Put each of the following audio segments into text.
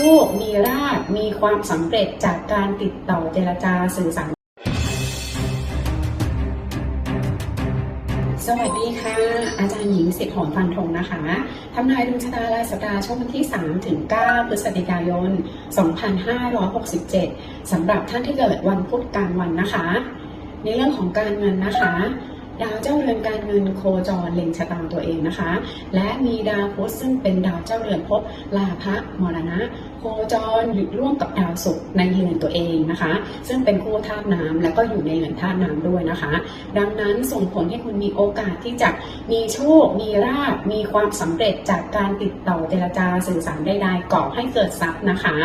ค มีราบมีความสำเร็จจากการติดต่อเจรจาสื่อสาร สวัสดีค่ะ อาจารย์หญิงสิทธิ์หอมฟันธงนะคะทำนายดวงชะตารายสัปดาห์ช่วงวันที่ 3 ถึง 9 พฤศจิกายน 2567 สำหรับท่านที่เกิดวันพุธกลางวันนะคะ ในเรื่องของการเงินนะคะ ดาวเจ้าเรือนการเงินโคจรเล็งชะตาตัวเองนะคะ และมีดาวพุธซึ่งเป็นดาวเจ้าเรือนภพลาภะมรณะ โคจรอยู่ร่วมกับดาวศุกร์ในเรือนตัวเองนะคะ ซึ่งเป็นคู่ธาตุน้ำแล้วก็อยู่ในเรือนธาตุน้ำด้วยนะคะ ดังนั้นส่งผลให้คุณมีโอกาสที่จะมีโชค มีราบมีความสำเร็จจากการติดต่อเจรจาสื่อสารใดๆก่อให้เกิดทรัพย์นะคะ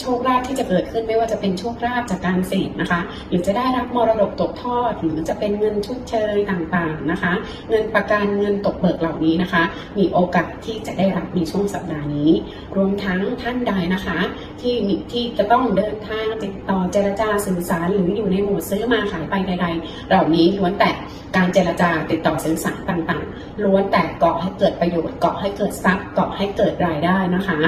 โชคลาภที่จะเกิดขึ้นไม่ว่าจะเป็นโชคลาภจากการเสพนะคะ หรือจะได้รับมรดกตกทอด หรือจะเป็นเงินชดเชยต่างๆนะคะ เงินประกันเงินตกเบิกเหล่านี้นะคะ มีโอกาสที่จะได้รับในช่วงสัปดาห์นี้ รวมทั้งท่านใดนะคะ ที่มีที่จะต้องเดินทางติดต่อเจรจาสื่อสาร หรืออยู่ในโหมดซื้อมาขายไปใด ๆ เหล่านี้ล้วนแต่การเจรจาติดต่อสื่อสารต่างๆล้วนแต่ก่อให้เกิดประโยชน์ก่อให้เกิดทรัพย์ก่อให้เกิดรายได้นะคะ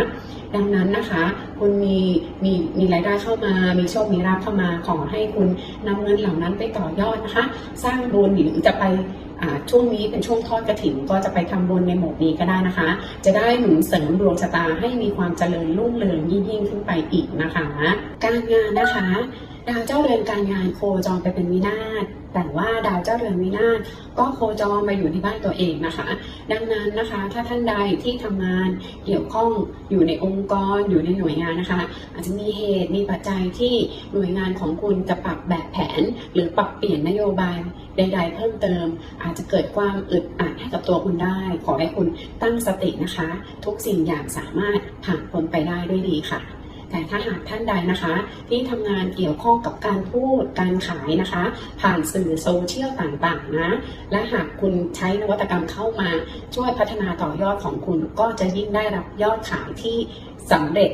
ดังนั้นนะคะ คุณมีมีมีรายได้เข้ามา มีโชค มีราบเข้ามา ขอให้คุณนำเงินเหล่านั้นไปต่อยอดนะคะ สร้างบุญหรือจะไปช่วงนี้เป็นช่วงทอดกระถิ่นก็จะไปทำบุญในหมดนี้ก็ได้นะคะ จะได้หนุนเสริมดวงชะตาให้มีความเจริญรุ่งเรืองยิ่งยิ่งขึ้นไปอีกนะคะ การงานนะคะ ดาวเจ้าเรือนการงานโคจรไปเป็นวินาศแต่ว่าดาวเจ้าเรือนวินาศก็โคจรมาอยู่ที่บ้านตัวเองนะคะ ดังนั้นนะคะ ถ้าท่านใดที่ทำงานเกี่ยวข้องอยู่ในองค์กรอยู่ในหน่วยงานนะคะ อาจจะมีเหตุมีปัจจัยที่หน่วยงานของคุณจะปรับแบบแผน หรือปรับเปลี่ยนนโยบายใด ๆ เพิ่มเติม อาจจะเกิดความอึดอัดให้กับตัวคุณได้ ขอให้คุณตั้งสตินะคะ ทุกสิ่งอย่างสามารถผ่านพ้นไปได้ด้วยดีค่ะ แต่ถ้าหากท่านใดนะคะ ที่ทำงานเกี่ยวข้องกับการพูดการขายนะคะ ผ่านสื่อโซเชียลต่างๆนะ และหากคุณใช้นวัตกรรมเข้ามา ช่วยพัฒนาต่อยอดของคุณก็จะยิ่งได้รับยอดขายที่สำเร็จ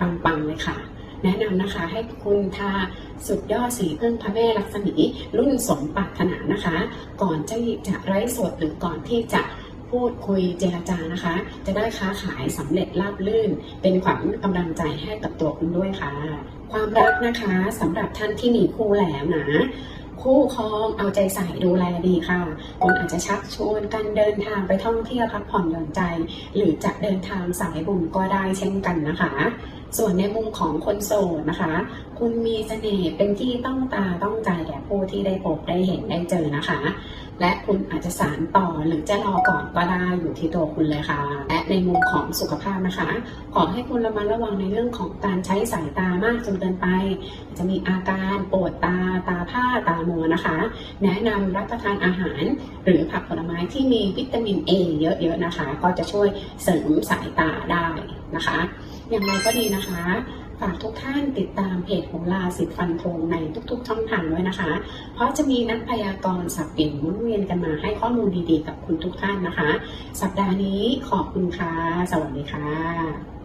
ปังๆเลยค่ะแนะนำนะคะให้คุณทาสุดยอดสีพึ่งพระแม่ลักษมีรุ่นสมปรารถนานะคะ ก่อนที่จะไร้สดหรือก่อนที่จะ พูดคุยเจรจานะคะ จะได้ค้าขายสำเร็จราบรื่น เป็นขวัญกำลังใจให้กับตัวคุณด้วยค่ะ ความรักนะคะสำหรับท่านที่มีคู่แล้วนะคู่ครองเอาใจใส่ดูแลดีค่ะคุณอาจจะชักชวนกันเดินทางไปท่องเที่ยวพักผ่อนหย่อนใจ หรือจะเดินทางสายบุญก็ได้เช่นกันนะคะ ส่วนในมุมของคนโสดนะคะ คุณมีเสน่ห์เป็นที่ต้องตาต้องใจแก่ผู้ ที่ได้พบได้เห็นได้เจอนะคะ และคุณอาจจะสารต่อหรือจะรอก่อนก็ได้อยู่ที่ตัวคุณเลยค่ะ และในมุมของสุขภาพนะคะ ขอให้คุณระมัดระวังในเรื่องของการใช้สายตามากจนเกินไป จะมีอาการปวดตาตาผ้าตามัวนะคะ แนะนำรับประทานอาหาร หรือผักผลไม้ที่มีวิตามิน A เยอะๆนะคะ ก็จะช่วยเสริมสายตาได้นะคะ อย่างไรก็ดีนะคะ ฝากทุกท่านติดตามเพจของลาสิทธิ์ฟันธงในทุกๆ ช่องทางด้วยนะคะ เพราะจะมีนักพยากรณ์สับเปลี่ยนหมุนเวียนกันมาให้ข้อมูลดีๆ กับคุณทุกท่านนะคะ สัปดาห์นี้ขอบคุณค่ะ สวัสดีค่ะ